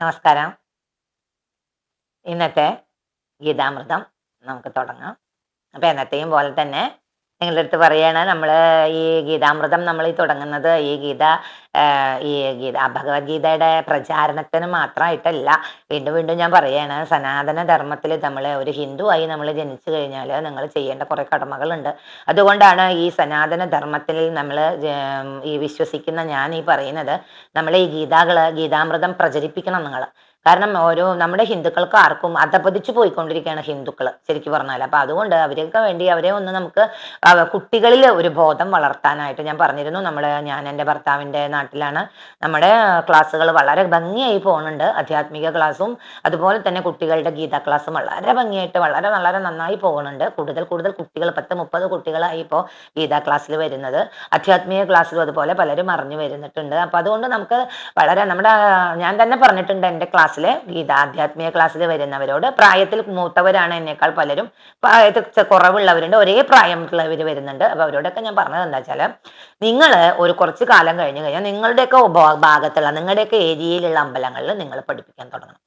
നമസ്കാരം. ഇന്നത്തെ ഗീതാമൃതം നമുക്ക് തുടങ്ങാം. അപ്പൊ എന്നത്തെയും പോലെ തന്നെ നിങ്ങളുടെ അടുത്ത് പറയാണ് നമ്മൾ ഈ ഗീതാമൃതം നമ്മൾ ഈ തുടങ്ങുന്നത് ഈ ഗീത ഈ ഗീത ഭഗവത്ഗീതയുടെ പ്രചാരണത്തിന് മാത്രമായിട്ടല്ല വീണ്ടും വീണ്ടും ഞാൻ പറയാണ് സനാതന ധർമ്മത്തിൽ നമ്മൾ ഒരു ഹിന്ദു ആയി നമ്മൾ ജനിച്ചു കഴിഞ്ഞാൽ നിങ്ങൾ ചെയ്യേണ്ട കുറേ കടമകളുണ്ട്. അതുകൊണ്ടാണ് ഈ സനാതന ധർമ്മത്തിൽ നമ്മൾ ഈ വിശ്വസിക്കുന്ന ഞാൻ ഈ പറയുന്നത്. നമ്മൾ ഈ ഗീതാകൾ ഗീതാമൃതം പ്രചരിപ്പിക്കണം നിങ്ങൾ കാരണം ഓരോ നമ്മുടെ ഹിന്ദുക്കൾക്ക് ആർക്കും അധപതിച്ചു പോയിക്കൊണ്ടിരിക്കുകയാണ് ഹിന്ദുക്കൾ ശരിക്കും പറഞ്ഞാൽ അപ്പൊ അതുകൊണ്ട് അവരൊക്കെ വേണ്ടി അവരെ ഒന്ന് നമുക്ക് കുട്ടികളിൽ ഒരു ബോധം വളർത്താനായിട്ട് ഞാൻ പറഞ്ഞിരുന്നു. നമ്മുടെ ഞാൻ എന്റെ ഭർത്താവിന്റെ നാട്ടിലാണ്. നമ്മുടെ ക്ലാസ്സുകൾ വളരെ ഭംഗിയായി പോകുന്നുണ്ട് ആധ്യാത്മിക ക്ലാസ്സും അതുപോലെ തന്നെ കുട്ടികളുടെ ഗീതാ ക്ലാസ്സും വളരെ ഭംഗിയായിട്ട് വളരെ വളരെ നന്നായി പോകുന്നുണ്ട് കൂടുതൽ കൂടുതൽ കുട്ടികൾ പത്ത് മുപ്പത് കുട്ടികളായി ഇപ്പോൾ ഗീതാ ക്ലാസ്സിൽ വരുന്നത്. ആധ്യാത്മിക ക്ലാസ്സിലും അതുപോലെ പലരും അറിഞ്ഞു വരുന്നിട്ടുണ്ട്. അപ്പൊ അതുകൊണ്ട് നമുക്ക് വളരെ നമ്മുടെ ഞാൻ തന്നെ പറഞ്ഞിട്ടുണ്ട് എന്റെ ക്ലാസ് ക്ലാസ്സിൽ ഗീത ആധ്യാത്മിക ക്ലാസ്സിൽ വരുന്നവരോട് പ്രായത്തിൽ മൂത്തവരാണ് എന്നേക്കാൾ പലരും പ്രായത്തിൽ കുറവുള്ളവരുണ്ട്. ഒരേ പ്രായമുള്ളവർ വരുന്നുണ്ട്. അപ്പൊ അവരോടൊക്കെ ഞാൻ പറഞ്ഞത് എന്താ വെച്ചാൽ നിങ്ങൾ ഒരു കുറച്ച് കാലം കഴിഞ്ഞ് കഴിഞ്ഞാൽ നിങ്ങളുടെയൊക്കെ ഭാഗത്തുള്ള നിങ്ങളുടെയൊക്കെ ഏരിയയിലുള്ള അമ്പലങ്ങളിൽ നിങ്ങൾ പഠിപ്പിക്കാൻ തുടങ്ങണം.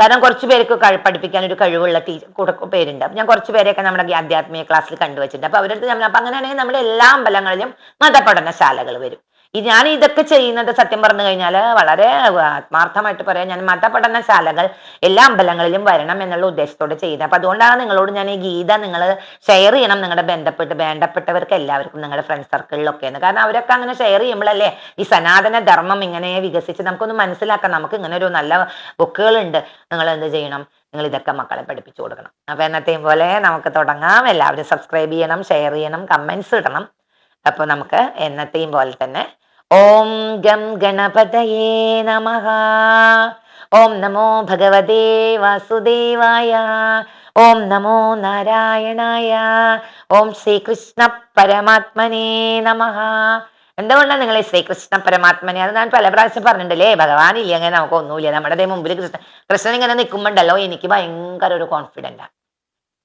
കാരണം കുറച്ച് പേർക്ക് പഠിപ്പിക്കാൻ ഒരു കഴിവുള്ള ടീച്ചർ പേരുണ്ട്. ഞാൻ കുറച്ച് പേരെയൊക്കെ നമ്മുടെ ആധ്യാത്മിക ക്ലാസ്സിൽ കണ്ടുവച്ചിട്ടുണ്ട്. അപ്പൊ അവരുടെ നമ്മൾ അപ്പൊ അങ്ങനെയാണെങ്കിൽ നമ്മുടെ എല്ലാ അമ്പലങ്ങളിലും മതപഠനശാലകൾ വരും. ഞാൻ ഇതൊക്കെ ചെയ്യുന്നത് സത്യം പറഞ്ഞു കഴിഞ്ഞാൽ വളരെ ആത്മാർത്ഥമായിട്ട് പറയാം. ഞാൻ മതപഠനശാലകൾ എല്ലാ അമ്പലങ്ങളിലും വരണം എന്നുള്ള ഉദ്ദേശത്തോടെ ചെയ്തത്. അപ്പൊ അതുകൊണ്ടാണ് നിങ്ങളോട് ഞാൻ ഈ ഗീത നിങ്ങൾ ഷെയർ ചെയ്യണം നിങ്ങളുടെ ബന്ധപ്പെട്ട് വേണ്ടപ്പെട്ടവർക്ക് എല്ലാവർക്കും നിങ്ങളുടെ ഫ്രണ്ട് സർക്കിളിലൊക്കെ എന്ന്. കാരണം അവരൊക്കെ അങ്ങനെ ഷെയർ ചെയ്യുമ്പോഴല്ലേ ഈ സനാതന ധർമ്മം ഇങ്ങനെ വികസിച്ച് നമുക്കൊന്ന് മനസ്സിലാക്കാം. നമുക്ക് ഇങ്ങനെ ഒരു നല്ല ബുക്കുകളുണ്ട് നിങ്ങൾ എന്ത് ചെയ്യണം? നിങ്ങൾ ഇതൊക്കെ മക്കളെ പഠിപ്പിച്ചു കൊടുക്കണം. അപ്പൊ എന്നത്തെയും പോലെ നമുക്ക് തുടങ്ങാം. എല്ലാവരും സബ്സ്ക്രൈബ് ചെയ്യണം ഷെയർ ചെയ്യണം കമന്റ്സ് ഇടണം. അപ്പോൾ നമുക്ക് എന്നത്തെയും പോലെ തന്നെ ഓം ഗം ഗണപതയേ നമ. ഓം നമോ ഭഗവതേ വാസുദേവായ. ഓം നമോ നാരായണായ. ഓം ശ്രീകൃഷ്ണ പരമാത്മനേ നമ. എന്തുകൊണ്ടാണ് നിങ്ങൾ ശ്രീകൃഷ്ണ പരമാത്മനെ? അത് ഞാൻ പല പ്രാവശ്യം പറഞ്ഞിട്ടുണ്ടല്ലേ? ഭഗവാൻ ഇല്ല അങ്ങനെ നമുക്ക് ഒന്നുമില്ല. നമ്മുടെ മുമ്പിൽ കൃഷ്ണ കൃഷ്ണൻ ഇങ്ങനെ നിൽക്കുമ്പോണ്ടല്ലോ എനിക്ക് ഭയങ്കര ഒരു കോൺഫിഡന്റാണ്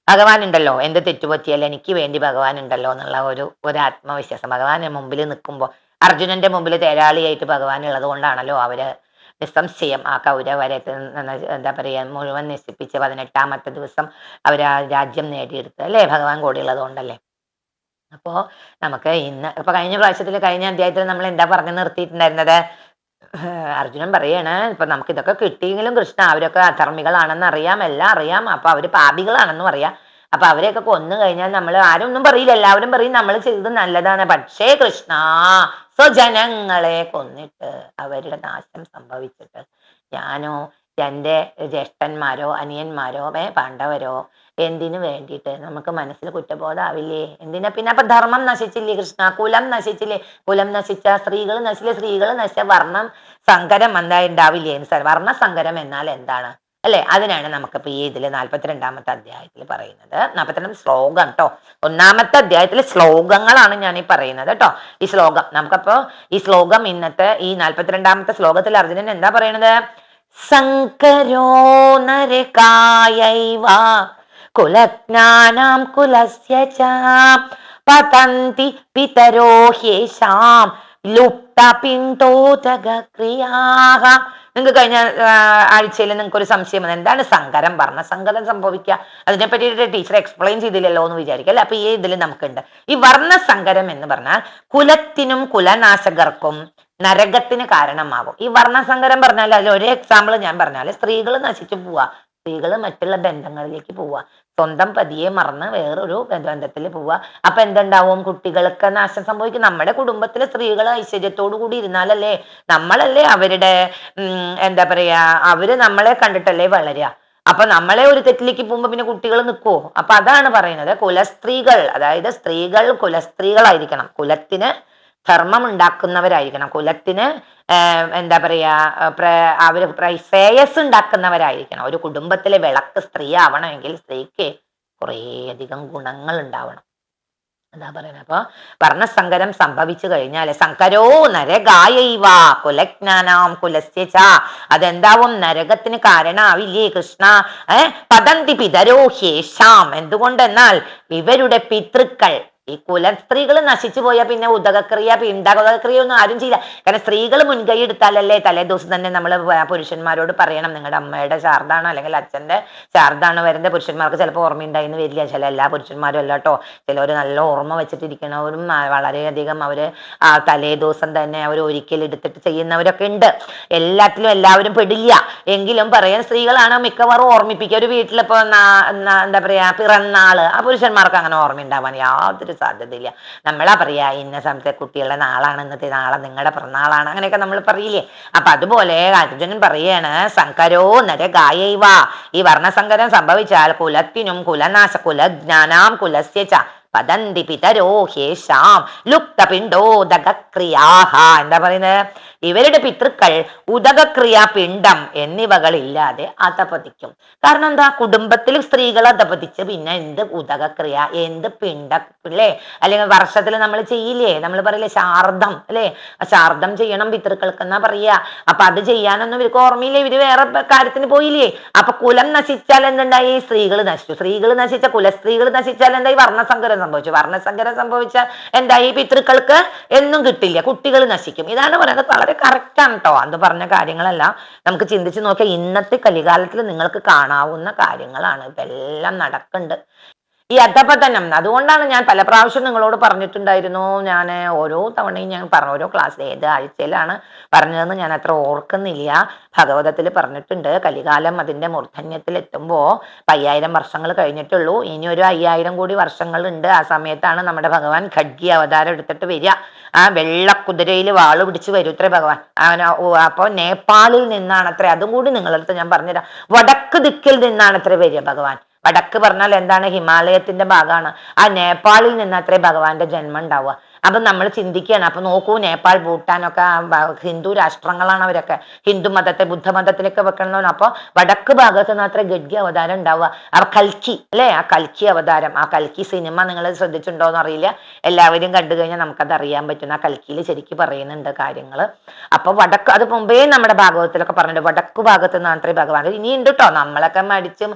ഭഗവാൻ ഉണ്ടല്ലോ. എന്ത് തെറ്റുപറ്റിയല്ല എനിക്ക് വേണ്ടി ഭഗവാൻ ഉണ്ടല്ലോ എന്നുള്ള ഒരു ഒരു ആത്മവിശ്വാസം. ഭഗവാൻ മുമ്പിൽ നിൽക്കുമ്പോൾ അർജുനന്റെ മുമ്പിൽ തേരാളിയായിട്ട് ഭഗവാൻ ഉള്ളത് കൊണ്ടാണല്ലോ അവർ നിസ്സംശയം ആ കൗരവരത്ത് എന്താ പറയുക മുഴുവൻ നശിപ്പിച്ച് പതിനെട്ടാമത്തെ ദിവസം അവർ ആ രാജ്യം നേടിയെടുത്ത് അല്ലേ? ഭഗവാൻ കൂടിയുള്ളത് കൊണ്ടല്ലേ. അപ്പോ നമുക്ക് ഇന്ന് ഇപ്പൊ കഴിഞ്ഞ പ്രാവശ്യത്തിൽ കഴിഞ്ഞ അധ്യായത്തിൽ നമ്മൾ എന്താ പറഞ്ഞു നിർത്തിയിട്ടുണ്ടായിരുന്നത്? അർജുനൻ പറയാണ് ഇപ്പൊ നമുക്ക് ഇതൊക്കെ കിട്ടിയെങ്കിലും കൃഷ്ണ അവരൊക്കെ അധർമ്മികളാണെന്ന് അറിയാം എല്ലാം അറിയാം. അപ്പൊ അവർ പാപികളാണെന്നും അറിയാം. അപ്പൊ അവരെയൊക്കെ കൊന്നു കഴിഞ്ഞാൽ നമ്മൾ ആരും ഒന്നും പറയില്ല എല്ലാവരും പറയും നമ്മൾ ചെയ്തത് നല്ലതാണ്. പക്ഷേ കൃഷ്ണ സ്വജനങ്ങളെ കൊന്നിട്ട് അവരുടെ നാശം സംഭവിച്ചിട്ട് ഞാനോ എന്റെ ജ്യേഷ്ഠന്മാരോ അനിയന്മാരോ പാണ്ഡവരോ എന്തിനു വേണ്ടിയിട്ട് നമുക്ക് മനസ്സിൽ കുറ്റബോധാവില്ലേ? എന്തിനാ പിന്നെ അപ്പൊ ധർമ്മം നശിച്ചില്ലേ കൃഷ്ണ കുലം നശിച്ചില്ലേ? കുലം നശിച്ച സ്ത്രീകൾ നശിച്ചില്ലേ? സ്ത്രീകൾ നശിച്ച വർണം സങ്കരം എന്താ ഉണ്ടാവില്ലേ? വർണ സങ്കരം എന്നാൽ എന്താണ്? അല്ലെ? അതിനാണ് നമുക്കിപ്പോ ഈ ഇതിൽ നാല്പത്തിരണ്ടാമത്തെ അധ്യായത്തിൽ പറയുന്നത്. നാൽപ്പത്തിരണ്ടാം ശ്ലോകം കേട്ടോ ഒന്നാമത്തെ അധ്യായത്തിലെ ശ്ലോകങ്ങളാണ് ഞാൻ ഈ പറയുന്നത് കേട്ടോ ഈ ശ്ലോകം നമുക്കപ്പോ ഈ ശ്ലോകം ഇന്നത്തെ ഈ നാൽപ്പത്തിരണ്ടാമത്തെ ശ്ലോകത്തിൽ അർജുനൻ എന്താ പറയണത്? സങ്കരോ നരകായൈവ കുലജ്ഞാനാം കുലസ്യ പതന്തി പിതരോ ലുപ്ത പിണ്ടോദക്രിയാഹ നിങ്ങൾക്ക് കഴിഞ്ഞ ആഴ്ചയിൽ നിങ്ങൾക്ക് ഒരു സംശയം വന്നത് എന്താണ് സങ്കരം പറഞ്ഞ സങ്കരം സംഭവിക്കുക. അതിനെ പറ്റിയിട്ട് ടീച്ചർ എക്സ്പ്ലെയിൻ ചെയ്തില്ലല്ലോ എന്ന് വിചാരിക്കുക അല്ലെ? അപ്പൊ ഈ ഇതിൽ നമുക്കുണ്ട്. ഈ വർണസങ്കരം എന്ന് പറഞ്ഞാൽ കുലത്തിനും കുലനാശകർക്കും നരകത്തിന് കാരണമാകും ഈ വർണസങ്കരം പറഞ്ഞാൽ അതിൽ ഒരു എക്സാമ്പിൾ ഞാൻ പറഞ്ഞാൽ സ്ത്രീകൾ നശിച്ചു പോവാ. സ്ത്രീകൾ മറ്റുള്ള ബന്ധങ്ങളിലേക്ക് പോവുക സ്വന്തം പതിയെ മറന്ന് വേറൊരു ബന്ധത്തിൽ പോവുക അപ്പൊ എന്തുണ്ടാവും? കുട്ടികൾക്ക് നാശം സംഭവിക്കും. നമ്മുടെ കുടുംബത്തിലെ സ്ത്രീകൾ ഐശ്വര്യത്തോടു കൂടി ഇരുന്നാലല്ലേ? നമ്മളല്ലേ അവരുടെ എന്താ പറയാ അവർ നമ്മളെ കണ്ടിട്ടല്ലേ വളരുക അപ്പൊ നമ്മളെ ഒരു തെറ്റിലേക്ക് പോകുമ്പോ പിന്നെ കുട്ടികൾ നിൽക്കുവോ അപ്പൊ അതാണ് പറയുന്നത്. കുലസ്ത്രീകൾ അതായത് സ്ത്രീകൾ കുലസ്ത്രീകളായിരിക്കണം. കുലത്തിന് ധർമ്മം ഉണ്ടാക്കുന്നവരായിരിക്കണം കുലത്തിന് എന്താ പറയാ അവർ ശ്രേയസ് ഉണ്ടാക്കുന്നവരായിരിക്കണം ഒരു കുടുംബത്തിലെ വിളക്ക് സ്ത്രീ ആവണമെങ്കിൽ സ്ത്രീക്ക് കുറേയധികം ഗുണങ്ങൾ ഉണ്ടാവണം എന്താ പറയുന്നത് അപ്പൊ വർണസങ്കരം സംഭവിച്ചു കഴിഞ്ഞാൽ സങ്കരോ നരകായവാ കുലജ്ഞാനാം കുലസ്യച അതെന്താവും? നരകത്തിന് കാരണാവില്ലേ കൃഷ്ണ? ഏഹ് പതന്തി പിതരോ ഹേഷാം എന്തുകൊണ്ടെന്നാൽ ഇവരുടെ പിതൃക്കൾ ഈ കുല സ്ത്രീകൾ നശിച്ചു പോയാൽ പിന്നെ ഉദകക്രിയ പിന്തകക്രിയ ഒന്നും ആരും ചെയ്യില്ല. കാരണം സ്ത്രീകൾ മുൻകൈ എടുത്താലല്ലേ തലേ ദിവസം തന്നെ നമ്മൾ പുരുഷന്മാരോട് പറയണം. നിങ്ങളുടെ അമ്മയുടെ ശാർദാണോ അല്ലെങ്കിൽ അച്ഛന്റെ ശാർദാണോ വരുന്നത്. പുരുഷന്മാർക്ക് ചിലപ്പോൾ ഓർമ്മയുണ്ടായിന്ന് വരില്ല. ചില എല്ലാ പുരുഷന്മാരും അല്ല കേട്ടോ ചിലവർ നല്ല ഓർമ്മ വെച്ചിട്ടിരിക്കണവരും വളരെയധികം അവർ തലേ ദിവസം തന്നെ അവർ ഒരിക്കൽ എടുത്തിട്ട് ചെയ്യുന്നവരൊക്കെ ഉണ്ട്. എല്ലാത്തിലും എല്ലാവരും പെടില്ല. എങ്കിലും പറയാൻ സ്ത്രീകളാണ് മിക്കവാറും ഓർമ്മിപ്പിക്കുക. ഒരു വീട്ടിലിപ്പോ നാ- നാ- എന്താ പറയാ പിറന്നാൾ ആ പുരുഷന്മാർക്ക് അങ്ങനെ ഓർമ്മ ഉണ്ടാവാൻ യാതൊരു സാധ്യതയില്ല. നമ്മളാ പറയാ ഇന്ന സമയത്തെ കുട്ടികളുടെ നാളാണ് ഇന്നത്തെ നാളെ നിങ്ങളുടെ പിറന്നാളാണ് അങ്ങനെയൊക്കെ നമ്മൾ പറയില്ലേ? അപ്പൊ അതുപോലെ അർജുനൻ പറയാണ് സങ്കരോ നര ഗായൈവ. ഈ വർണസങ്കരം സംഭവിച്ചാൽ കുലത്തിനും കുലനാശ കുലജ്ഞാനാം കുലസ്യ പതന്തി പിതരോ ഹേഷാം ലുപ്തപിണ്ടോദകക്രിയാഹ എന്താ പറയുന്നത്? ഇവരുടെ പിതൃക്കൾ ഉദകക്രിയ പിണ്ഡം എന്നിവകളില്ലാതെ അധപതിക്കും. കാരണം എന്താ? കുടുംബത്തിൽ സ്ത്രീകൾ അധപതിച്ച് പിന്നെ എന്ത് ഉദകക്രിയ എന്ത് പിണ്ട അല്ലേ? അല്ലെങ്കിൽ വർഷത്തിൽ നമ്മൾ ചെയ്യില്ലേ? നമ്മൾ പറയില്ലേ ശാർദം അല്ലേ? ശാർദം ചെയ്യണം പിതൃക്കൾക്ക് എന്നാ പറയാ അപ്പൊ അത് ചെയ്യാനൊന്നും ഇവർക്ക് ഓർമ്മയില്ല. ഇവർ വേറെ കാര്യത്തിന് പോയില്ലേ? അപ്പൊ കുലം നശിച്ചാൽ എന്തുണ്ടായി? സ്ത്രീകൾ നശിച്ചു. സ്ത്രീകൾ നശിച്ച കുലസ്ത്രീകൾ നശിച്ചാൽ എന്തായി? വർണസങ്കരം സംഭവിച്ചു. വർണസങ്കരം സംഭവിച്ചാൽ എന്തായി? പിതൃക്കൾക്ക് എന്നും കിട്ടില്ല. കുട്ടികൾ നശിക്കും. ഇതാണ് പറയുന്നത്. വളരെ കറക്റ്റാണ് കേട്ടോ അത് പറഞ്ഞ കാര്യങ്ങളെല്ലാം. നമുക്ക് ചിന്തിച്ച് നോക്കിയാൽ ഇന്നത്തെ കലികാലത്തിൽ നിങ്ങൾക്ക് കാണാവുന്ന കാര്യങ്ങളാണ്. ഇതെല്ലാം നടക്കുന്നുണ്ട് ഈ അധപതനം. അതുകൊണ്ടാണ് ഞാൻ പല പ്രാവശ്യം നിങ്ങളോട് പറഞ്ഞിട്ടുണ്ടായിരുന്നു. ഞാൻ ഓരോ തവണയും ഞാൻ പറഞ്ഞു ഓരോ ക്ലാസ് ഏത് ആഴ്ചയിലാണ് പറഞ്ഞതെന്ന് ഞാൻ അത്ര ഓർക്കുന്നില്ല. ഭഗവതത്തിൽ പറഞ്ഞിട്ടുണ്ട് കലികാലം അതിന്റെ മൂർധന്യത്തിൽ എത്തുമ്പോൾ അയ്യായിരം വർഷങ്ങൾ കഴിഞ്ഞിട്ടുള്ളൂ. ഇനി ഒരു അയ്യായിരം കോടി വർഷങ്ങളുണ്ട് ആ സമയത്താണ് നമ്മുടെ ഭഗവാൻ ഖഡ്ഗി അവതാരം എടുത്തിട്ട് വരിക. ആ വെള്ളക്കുതിരയിൽ വാൾ പിടിച്ച് വരൂത്രേ ഭഗവാൻ. അപ്പോൾ അപ്പൊ നേപ്പാളിൽ നിന്നാണ് അത്ര. അതും കൂടി നിങ്ങളടുത്ത് ഞാൻ പറഞ്ഞുതരാം. വടക്ക് ദിക്കിൽ നിന്നാണ് അത്ര വരിക ഭഗവാൻ. വടക്ക് പറഞ്ഞാൽ എന്താണ് ഹിമാലയത്തിന്റെ ഭാഗമാണ്. ആ നേപ്പാളിൽ നിന്ന് അത്രേ ഭഗവാന്റെ ജന്മം ഉണ്ടാവുക. അപ്പൊ നമ്മൾ ചിന്തിക്കുകയാണ്. അപ്പം നോക്കൂ നേപ്പാൾ ഭൂട്ടാനൊക്കെ ഹിന്ദു രാഷ്ട്രങ്ങളാണ് അവരൊക്കെ. ഹിന്ദു മതത്തെ ബുദ്ധമതത്തിലൊക്കെ വെക്കണമെന്ന് അപ്പോൾ വടക്ക് ഭാഗത്ത് അത്ര ഗഡ്ഗി അവതാരം ഉണ്ടാവുക. ആ കൽക്കി അല്ലേ? ആ കൽക്കി അവതാരം ആ കൽക്കി സിനിമ നിങ്ങൾ ശ്രദ്ധിച്ചിട്ടുണ്ടോ എന്ന് അറിയില്ല എല്ലാവരും കണ്ടു കഴിഞ്ഞാൽ നമുക്കത് അറിയാൻ പറ്റും. ആ കൽക്കിയിൽ ശരിക്കും പറയുന്നുണ്ട് കാര്യങ്ങൾ അപ്പോൾ വടക്ക് അത് മുമ്പേ നമ്മുടെ ഭാഗവത്തിലൊക്കെ പറഞ്ഞിട്ടുണ്ട്. വടക്ക് ഭാഗത്ത് അത്രേ ഭഗവാൻ. ഇനി ഉണ്ട് കേട്ടോ നമ്മളൊക്കെ മടിച്ച്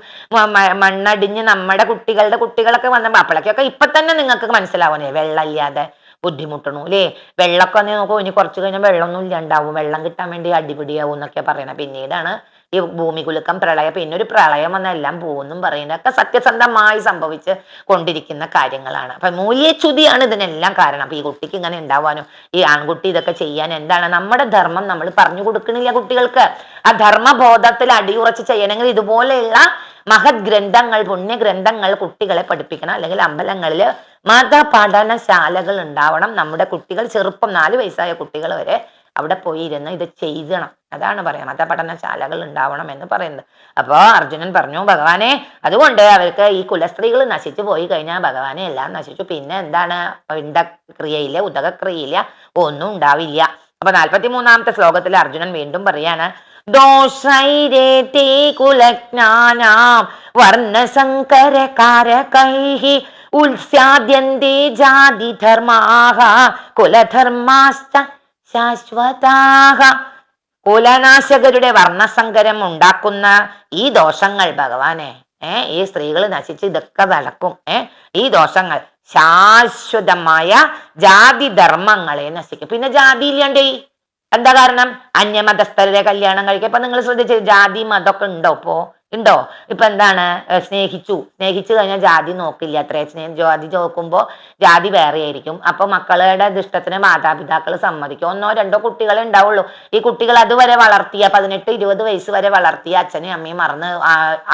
മണ്ണടിഞ്ഞ് നമ്മുടെ കുട്ടികളുടെ കുട്ടികളൊക്കെ വന്നപ്പോൾ അപ്പോഴൊക്കെ ഇപ്പൊ തന്നെ നിങ്ങൾക്ക് മനസ്സിലാവണേ വെള്ളമില്ലാതെ ബുദ്ധിമുട്ടണു അല്ലേ വെള്ളമൊക്കെ വന്നേ നോക്കൂ ഇനി കുറച്ച് കഴിഞ്ഞാൽ വെള്ളമൊന്നും ഇല്ലാണ്ടാവും. വെള്ളം കിട്ടാൻ വേണ്ടി അടിപിടിയാവും എന്നൊക്കെ പറയണത് പിന്നീടാണ് ഈ ഭൂമി കുലുക്കം പ്രളയം. പിന്നെ ഒരു പ്രളയം വന്നെല്ലാം പോകുന്നു പറയുന്നത്. ഒക്കെ സത്യസന്ധമായി സംഭവിച്ച് കൊണ്ടിരിക്കുന്ന കാര്യങ്ങളാണ്. അപ്പൊ മൂല്യച്യുതിയാണ് ഇതിനെല്ലാം കാരണം. അപ്പൊ ഈ കുട്ടിക്ക് ഇങ്ങനെ ഉണ്ടാവാനും ഈ ആൺകുട്ടി ഇതൊക്കെ ചെയ്യാൻ എന്താണ്? നമ്മുടെ ധർമ്മം നമ്മൾ പറഞ്ഞു കൊടുക്കണില്ല കുട്ടികൾക്ക്. ആ ധർമ്മബോധത്തിൽ അടിയുറച്ച് ചെയ്യണമെങ്കിൽ ഇതുപോലെയുള്ള മഹത് ഗ്രന്ഥങ്ങൾ പുണ്യഗ്രന്ഥങ്ങൾ കുട്ടികളെ പഠിപ്പിക്കണം. അല്ലെങ്കിൽ അമ്പലങ്ങളിൽ മതപഠനശാലകൾ ഉണ്ടാവണം നമ്മുടെ കുട്ടികൾ ചെറുപ്പം നാല് വയസ്സായ കുട്ടികൾ വരെ അവിടെ പോയി ഇരുന്ന് ഇത് ചെയ്യണം അതാണ് പറയാം. മതപഠനശാലകൾ ഉണ്ടാവണം എന്ന് പറയുന്നത്. അപ്പോൾ അർജുനൻ പറഞ്ഞു ഭഗവാനെ അതുകൊണ്ട് അവർക്ക് ഈ കുലസ്ത്രീകൾ നശിച്ചു പോയി കഴിഞ്ഞാൽ ഭഗവാനെ എല്ലാം നശിച്ചു. പിന്നെ എന്താണ്? പിണ്ടക്രിയയില്ല ഉദകക്രിയയില്ല ഒന്നും ഉണ്ടാവില്ല. അപ്പൊ നാൽപ്പത്തി മൂന്നാമത്തെ ശ്ലോകത്തിൽ അർജുനൻ വീണ്ടും പറയാണ് ദോഷൈരേതേ കുലജ്ഞാനാം വർണസങ്കരകാരകൈः ഉത്സ്യാദ്യന്തേ ജാതിധർമാः കുലധർമാശ്ച ശാശ്വതാഹ. കുലനാശകരുടെ വർണസങ്കരം ഉണ്ടാക്കുന്ന ഈ ദോഷങ്ങൾ ഭഗവാനെ ഏ ഈ സ്ത്രീകൾ നശിച്ച് ഇതൊക്കെ നടക്കും ഏ ഈ ദോഷങ്ങൾ ശാശ്വതമായ ജാതി ധർമ്മങ്ങളെ നശിക്കും. പിന്നെ ജാതി ഇല്ലാണ്ടേ? എന്താ കാരണം? അന്യമതസ്ഥരുടെ കല്യാണം കഴിക്കുക ഇപ്പൊ നിങ്ങൾ ശ്രദ്ധിച്ച് ജാതി മതമൊക്കെ ഉണ്ടോ ഇപ്പോ? ഉണ്ടോ? ഇപ്പൊ എന്താണ്? സ്നേഹിച്ചു. സ്നേഹിച്ചു കഴിഞ്ഞാൽ ജാതി നോക്കില്ല അത്രേ. സ്നേഹം ജാതി നോക്കുമ്പോ ജാതി വേറെ ആയിരിക്കും. അപ്പൊ മക്കളുടെ ഇഷ്ടത്തിന് മാതാപിതാക്കൾ സമ്മതിക്കും. ഒന്നോ രണ്ടോ കുട്ടികളെ ഉണ്ടാവുള്ളൂ. ഈ കുട്ടികൾ അതുവരെ വളർത്തിയ പതിനെട്ട് ഇരുപത് വയസ്സ് വരെ വളർത്തിയ അച്ഛനും അമ്മയും മറന്ന്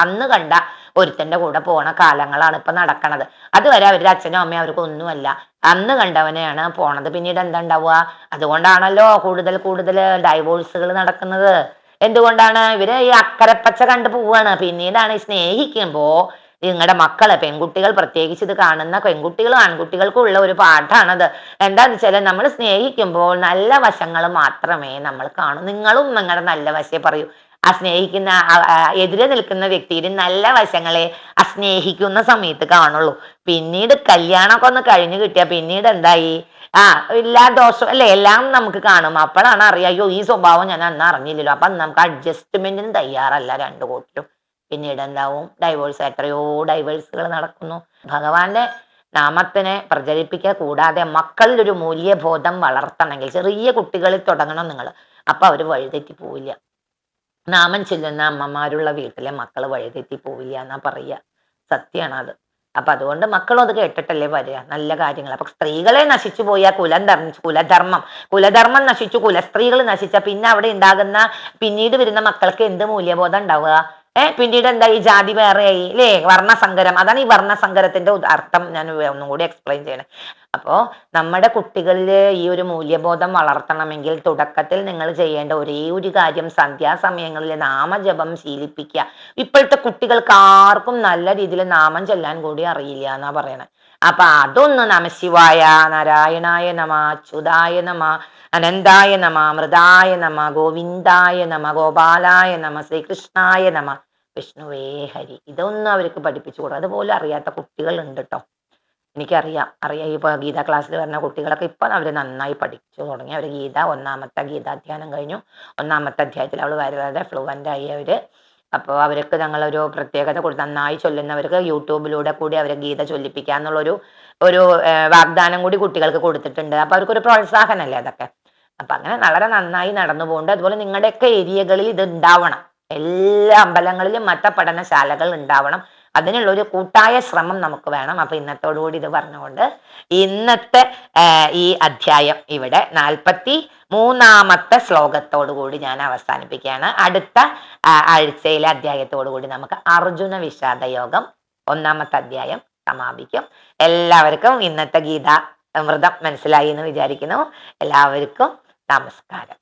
അന്ന് കണ്ട ഒരുത്തന്റെ കൂടെ പോണ കാലങ്ങളാണ് ഇപ്പൊ നടക്കണത്. അതുവരെ അവരുടെ അച്ഛനും അമ്മയും അവർക്ക് ഒന്നുമല്ല. അന്ന് കണ്ടവനെയാണ് പോണത്. പിന്നീട് എന്താ ഉണ്ടാവുക അതുകൊണ്ടാണല്ലോ കൂടുതൽ കൂടുതൽ ഡൈവോഴ്സുകൾ നടക്കുന്നത്. എന്തുകൊണ്ടാണ്? ഇവർ ഈ അക്കരപ്പച്ച കണ്ടു പോവാണ്. പിന്നീടാണ് ഈ സ്നേഹിക്കുമ്പോ നിങ്ങളുടെ മക്കളെ പെൺകുട്ടികൾ പ്രത്യേകിച്ച് ഇത് കാണുന്ന പെൺകുട്ടികളും ആൺകുട്ടികൾക്കും ഉള്ള ഒരു പാഠാണത്. എന്താന്ന് വെച്ചാൽ നമ്മൾ സ്നേഹിക്കുമ്പോൾ നല്ല വശങ്ങൾ മാത്രമേ നമ്മൾ കാണൂ. നിങ്ങളും നിങ്ങളുടെ നല്ല വശേ പറയൂ. ആ സ്നേഹിക്കുന്ന എതിരെ നിൽക്കുന്ന വ്യക്തിയുടെ നല്ല വശങ്ങളെ ആ സ്നേഹിക്കുന്ന സമയത്ത് കാണുള്ളൂ. പിന്നീട് കല്യാണമൊക്കെ ഒന്ന് കഴിഞ്ഞു കിട്ടിയ പിന്നീട് എന്തായി? ആ എല്ലാ ദോഷവും അല്ലെ എല്ലാം നമുക്ക് കാണും. അപ്പോഴാണ് അറിയാം ഈ സ്വഭാവം ഞാൻ അന്ന് അറിഞ്ഞില്ലല്ലോ. അപ്പൊ നമുക്ക് അഡ്ജസ്റ്റ്മെന്റിന് തയ്യാറല്ല രണ്ടു കൂട്ടരും. പിന്നീട് എന്താവും? ഡൈവേഴ്സ് എത്രയോ ഡൈവേഴ്സുകൾ നടക്കുന്നു. ഭഗവാന്റെ നാമത്തിനെ പ്രചരിപ്പിക്കുക കൂടാതെ മക്കളിലൊരു മൂല്യബോധം വളർത്തണമെങ്കിൽ ചെറിയ കുട്ടികളിൽ തുടങ്ങണം നിങ്ങൾ. അപ്പൊ അവർ വഴിതെറ്റി പോവില്ല. നാമം ചെല്ലുന്ന അമ്മമാരുള്ള വീട്ടിലെ മക്കൾ വഴിതെറ്റി പോവില്ല എന്നാ പറയുക. സത്യമാണ് അത് അപ്പൊ അതുകൊണ്ട് മക്കളും അത് കേട്ടിട്ടല്ലേ വരിക. നല്ല കാര്യങ്ങൾ അപ്പൊ സ്ത്രീകളെ നശിച്ചു പോയ കുലധർമ്മ കുലധർമ്മം. കുലധർമ്മം നശിച്ചു കുലസ്ത്രീകൾ നശിച്ച പിന്നെ അവിടെ ഉണ്ടാകുന്ന പിന്നീട് വരുന്ന മക്കൾക്ക് എന്ത് മൂല്യബോധം ഉണ്ടാവുക? ഏഹ് പിന്നീട് എന്താ ഈ ജാതി വേറെയായി അല്ലേ വർണസങ്കരം. അതാണ് ഈ വർണസങ്കരത്തിന്റെ അർത്ഥം ഞാൻ ഒന്നും കൂടി എക്സ്പ്ലെയിൻ ചെയ്യണേ. അപ്പോ നമ്മുടെ കുട്ടികളിൽ ഈ ഒരു മൂല്യബോധം വളർത്തണമെങ്കിൽ തുടക്കത്തിൽ നിങ്ങൾ ചെയ്യേണ്ട ഒരേ ഒരു കാര്യം സന്ധ്യാസമയങ്ങളിൽ നാമജപം ശീലിപ്പിക്കുക. ഇപ്പോഴത്തെ കുട്ടികൾക്ക് ആർക്കും നല്ല രീതിയിൽ നാമം ചെല്ലാൻ കൂടി അറിയില്ല എന്നാ പറയണത് അപ്പൊ അതൊന്ന് നമശിവായ നാരായണായ നമ അച്യുതായ നമ അനന്തായ നമ മൃതായ നമ ഗോവിന്ദായ നമ ഗോപാലായ നമ ശ്രീകൃഷ്ണായ നമ വിഷ്ണുവേ ഹരി ഇതൊന്നും അവർക്ക് പഠിപ്പിച്ചു കൊടുക്കും അതുപോലെ അറിയാത്ത കുട്ടികൾ ഉണ്ട് കേട്ടോ എനിക്കറിയാം. അറിയാം ഇപ്പൊ ഗീതാ ക്ലാസ്സിൽ വരുന്ന കുട്ടികളൊക്കെ ഇപ്പൊ അവർ നന്നായി പഠിച്ചു തുടങ്ങി. അവർ ഗീത ഒന്നാമത്തെ ഗീതാധ്യാനം കഴിഞ്ഞു. ഒന്നാമത്തെ അധ്യായത്തിൽ അവൾ വളരെ ഫ്ലുവന്റ് ആയി അവർ അപ്പോൾ അവർക്ക് ഞങ്ങളൊരു പ്രത്യേകത കൊടുത്ത് നന്നായി ചൊല്ലുന്നവർക്ക് യൂട്യൂബിലൂടെ കൂടി അവരെ ഗീത ചൊല്ലിപ്പിക്കുക എന്നുള്ളൊരു ഒരു വാഗ്ദാനം കൂടി കുട്ടികൾക്ക് കൊടുത്തിട്ടുണ്ട്. അപ്പൊ അവർക്കൊരു പ്രോത്സാഹനമല്ലേ അതൊക്കെ? അപ്പൊ അങ്ങനെ വളരെ നന്നായി നടന്നു പോകുന്നുണ്ട് അതുപോലെ നിങ്ങളുടെയൊക്കെ ഏരിയകളിൽ ഇത് ഉണ്ടാവണം. എല്ലാ അമ്പലങ്ങളിലും മതപഠനശാലകൾ ഉണ്ടാവണം. അതിനുള്ള ഒരു കൂട്ടായ ശ്രമം നമുക്ക് വേണം. അപ്പൊ ഇന്നത്തോടുകൂടി ഇത് പറഞ്ഞുകൊണ്ട് ഇന്നത്തെ ഈ അധ്യായം ഇവിടെ നാൽപ്പത്തി മൂന്നാമത്തെ ശ്ലോകത്തോടു കൂടി ഞാൻ അവസാനിപ്പിക്കുകയാണ്. അടുത്ത ആഴ്ചയിലെ അധ്യായത്തോടു കൂടി നമുക്ക് അർജുന വിഷാദ യോഗം ഒന്നാമത്തെ അധ്യായം സമാപിക്കും. എല്ലാവർക്കും ഇന്നത്തെ ഗീത അമൃതം മനസ്സിലായി എന്ന് വിചാരിക്കുന്നു. എല്ലാവർക്കും നമസ്കാരം.